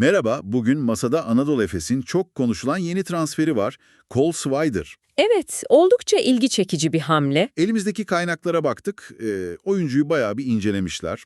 Merhaba, bugün masada Anadolu Efes'in çok konuşulan yeni transferi var. Cole Swider. Evet, oldukça ilgi çekici bir hamle. Elimizdeki kaynaklara baktık, e, oyuncuyu bayağı bir incelemişler.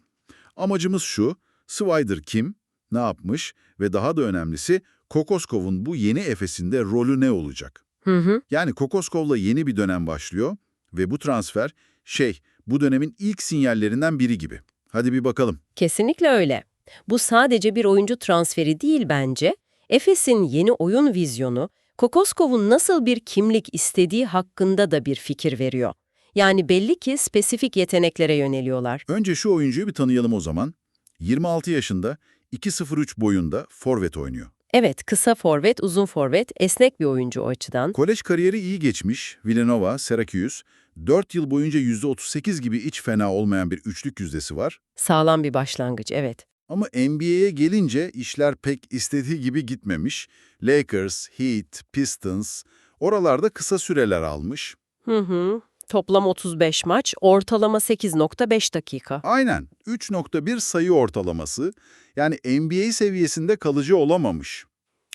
Amacımız şu, Swider kim, ne yapmış ve daha da önemlisi Kokoskov'un bu yeni Efes'inde rolü ne olacak? Hı hı. Yani Kokoskov'la yeni bir dönem başlıyor ve bu transfer, şey, bu dönemin ilk sinyallerinden biri gibi. Hadi bir bakalım. Kesinlikle öyle. Bu sadece bir oyuncu transferi değil bence. Efes'in yeni oyun vizyonu, Kokoskov'un nasıl bir kimlik istediği hakkında da bir fikir veriyor. Yani belli ki spesifik yeteneklere yöneliyorlar. Önce şu oyuncuyu bir tanıyalım o zaman. 26 yaşında, 2.03 boyunda forvet oynuyor. Evet, kısa forvet, uzun forvet, esnek bir oyuncu o açıdan. Kolej kariyeri iyi geçmiş. Villanova, Syracuse. 4 yıl boyunca %38 gibi hiç fena olmayan bir üçlük yüzdesi var. Sağlam bir başlangıç, evet. Ama NBA'ye gelince işler pek istediği gibi gitmemiş. Lakers, Heat, Pistons oralarda kısa süreler almış. Hı hı. Toplam 35 maç, ortalama 8.5 dakika. Aynen 3.1 sayı ortalaması yani NBA seviyesinde kalıcı olamamış.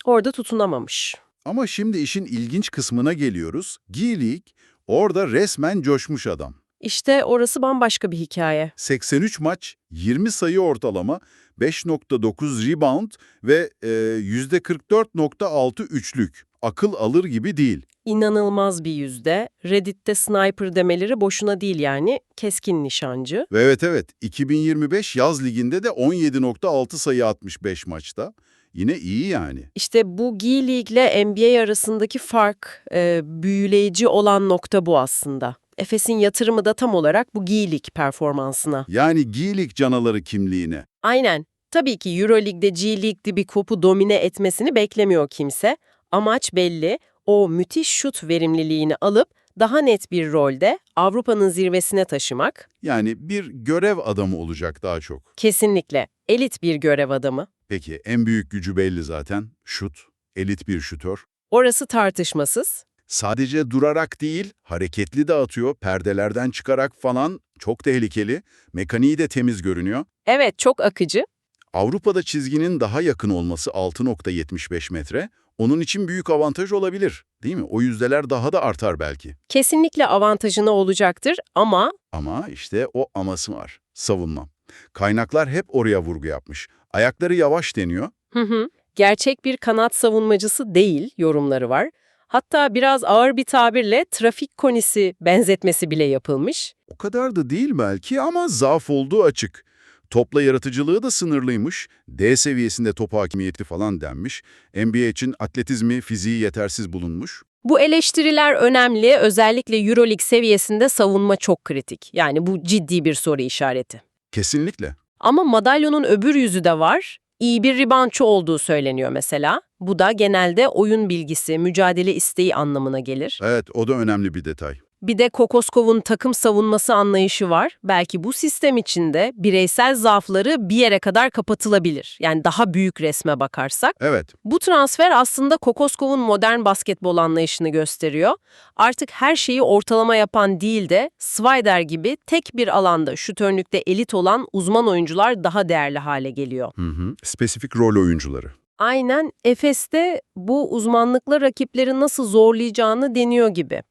Orada tutunamamış. Ama şimdi işin ilginç kısmına geliyoruz. G-League orada resmen coşmuş adam. İşte orası bambaşka bir hikaye. 83 maç, 20 sayı ortalama, 5.9 rebound ve e, %44.6 üçlük. Akıl alır gibi değil. İnanılmaz bir yüzde. Reddit'te sniper demeleri boşuna değil yani. Keskin nişancı. Ve evet evet 2025 yaz liginde de 17.6 sayı atmış 5 maçta. Yine iyi yani. İşte bu G-League ile NBA arasındaki fark, e, büyüleyici olan nokta bu aslında. Efes'in yatırımı da tam olarak bu G-League performansına. Yani G-League canaları kimliğine. Aynen. Tabii ki Euroleague'de G-League'de bir kopu domine etmesini beklemiyor kimse. Amaç belli. O müthiş şut verimliliğini alıp daha net bir rolde Avrupa'nın zirvesine taşımak. Yani bir görev adamı olacak daha çok. Kesinlikle. Elit bir görev adamı. Peki en büyük gücü belli zaten. Şut. Elit bir şutör. Orası tartışmasız. Sadece durarak değil, hareketli de atıyor, perdelerden çıkarak falan çok tehlikeli. Mekaniği de temiz görünüyor. Evet, çok akıcı. Avrupa'da çizginin daha yakın olması 6.75 metre. Onun için büyük avantaj olabilir, değil mi? O yüzdeler daha da artar belki. Kesinlikle avantajına olacaktır ama Ama işte o aması var. Savunma. Kaynaklar hep oraya vurgu yapmış. Ayakları yavaş deniyor. hı hı, gerçek bir kanat savunmacısı değil yorumları var. Hatta biraz ağır bir tabirle trafik konisi benzetmesi bile yapılmış. O kadar da değil belki ama zaaf olduğu açık. Topla yaratıcılığı da sınırlıymış. D seviyesinde top hakimiyeti falan denmiş. NBA için atletizmi, fiziği yetersiz bulunmuş. Bu eleştiriler önemli. Özellikle Euroleague seviyesinde savunma çok kritik. Yani bu ciddi bir soru işareti. Kesinlikle. Ama madalyonun öbür yüzü de var. İyi bir reboundçı olduğu söyleniyor mesela. Bu da genelde oyun bilgisi, mücadele isteği anlamına gelir. Evet, o da önemli bir detay. Bir de Kokoskov'un takım savunması anlayışı var. Belki bu sistem içinde bireysel zaafları bir yere kadar kapatılabilir. Yani daha büyük resme bakarsak. Evet, Bu transfer aslında Kokoskov'un modern basketbol anlayışını gösteriyor. Artık her şeyi ortalama yapan değil de Swider gibi tek bir alanda şutörlükte elit olan uzman oyuncular daha değerli hale geliyor. hı hı. spesifik rol oyuncuları. Aynen Efes'te bu uzmanlıkla rakipleri nasıl zorlayacağını deniyor gibi.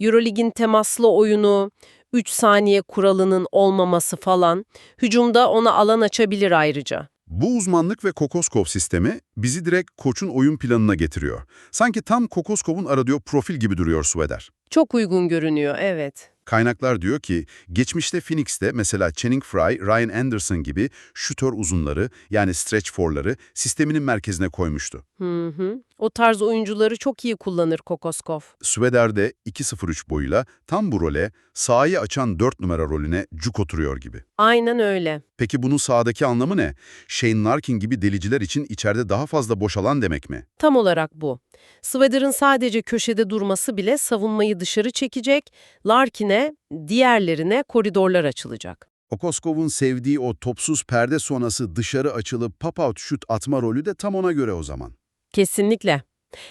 Eurolig'in temaslı oyunu, 3 saniye kuralının olmaması falan hücumda ona alan açabilir ayrıca. Bu uzmanlık ve Kokoskov sistemi bizi direkt koçun oyun planına getiriyor. Sanki tam Kokoskov'un aradığı profil gibi duruyor Sueder. Çok uygun görünüyor, evet. Kaynaklar diyor ki, geçmişte Phoenix'te mesela Channing Frye, Ryan Anderson gibi şutör uzunları yani stretch four'ları sisteminin merkezine koymuştu. Hı hı. O tarz oyuncuları çok iyi kullanır Kokoskov. Sueder'de 2.03 boyuyla tam bu role sahayı açan 4 numara rolüne cuk oturuyor gibi. Aynen öyle. Peki bunun sahadaki anlamı ne? Shane Larkin gibi deliciler için içeride daha fazla boş alan demek mi? Tam olarak bu. Sweater'ın sadece köşede durması bile savunmayı dışarı çekecek, Larkin'e, diğerlerine koridorlar açılacak. Okoskov'un sevdiği o topsuz perde sonrası dışarı açılıp pop-out şut atma rolü de tam ona göre o zaman. Kesinlikle.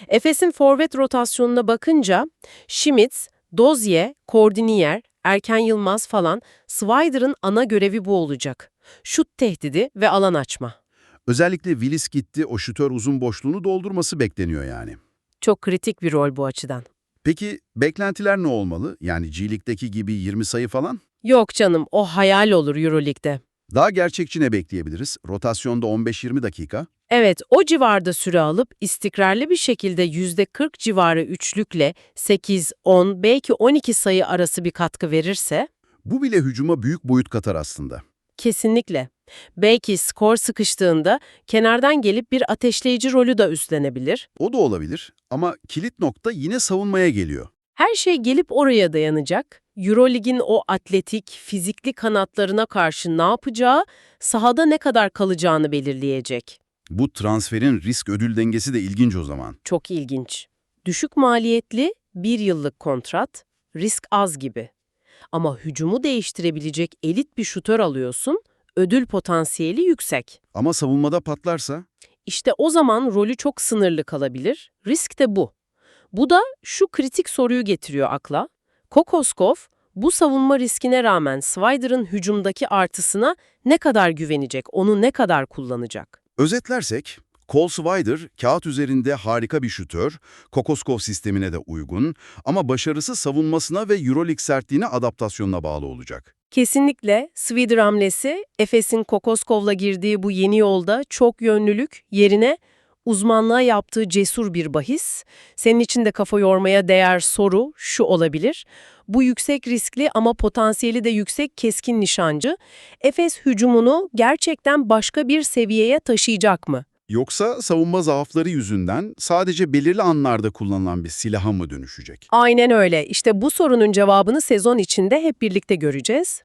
Efes'in forvet rotasyonuna bakınca Schmitz, Dozier, Kordinier, Erken Yılmaz falan Swider'ın ana görevi bu olacak. Şut tehdidi ve alan açma. Özellikle Willis gitti, o şutör uzun boşluğunu doldurması bekleniyor yani. Çok kritik bir rol bu açıdan. Peki beklentiler ne olmalı? Yani G-League'deki gibi 20 sayı falan? Yok canım, o hayal olur Euroleague'de. Daha gerçekçi ne bekleyebiliriz? Rotasyonda 15-20 dakika. Evet, o civarda süre alıp istikrarlı bir şekilde %40 civarı üçlükle 8, 10, belki 12 sayı arası bir katkı verirse Bu bile hücuma büyük boyut katar aslında. Kesinlikle. Belki skor sıkıştığında kenardan gelip bir ateşleyici rolü de üstlenebilir. O da olabilir ama kilit nokta yine savunmaya geliyor. Her şey gelip oraya dayanacak. Eurolig'in o atletik, fizikli kanatlarına karşı ne yapacağı, sahada ne kadar kalacağını belirleyecek. Bu transferin risk-ödül dengesi de ilginç o zaman. Çok ilginç. Düşük maliyetli, bir yıllık kontrat, risk az gibi. Ama hücumu değiştirebilecek elit bir şutör alıyorsun, ödül potansiyeli yüksek. Ama savunmada patlarsa İşte o zaman rolü çok sınırlı kalabilir. Risk de bu. Bu da şu kritik soruyu getiriyor akla. Kokoskov bu savunma riskine rağmen Swider'ın hücumdaki artısına ne kadar güvenecek, onu ne kadar kullanacak? Özetlersek, Cole Swider kağıt üzerinde harika bir şutör, Kokoskov sistemine de uygun ama başarısı savunmasına ve Euroleague sertliğine adaptasyonuna bağlı olacak. Kesinlikle Swider hamlesi, Efes'in Kokoskov'la girdiği bu yeni yolda çok yönlülük yerine uzmanlığa yaptığı cesur bir bahis. Senin için de kafa yormaya değer soru şu olabilir. Bu yüksek riskli ama potansiyeli de yüksek keskin nişancı, Efes hücumunu gerçekten başka bir seviyeye taşıyacak mı? Yoksa savunma zaafları yüzünden sadece belirli anlarda kullanılan bir silaha mı dönüşecek? Aynen öyle. İşte bu sorunun cevabını sezon içinde hep birlikte göreceğiz.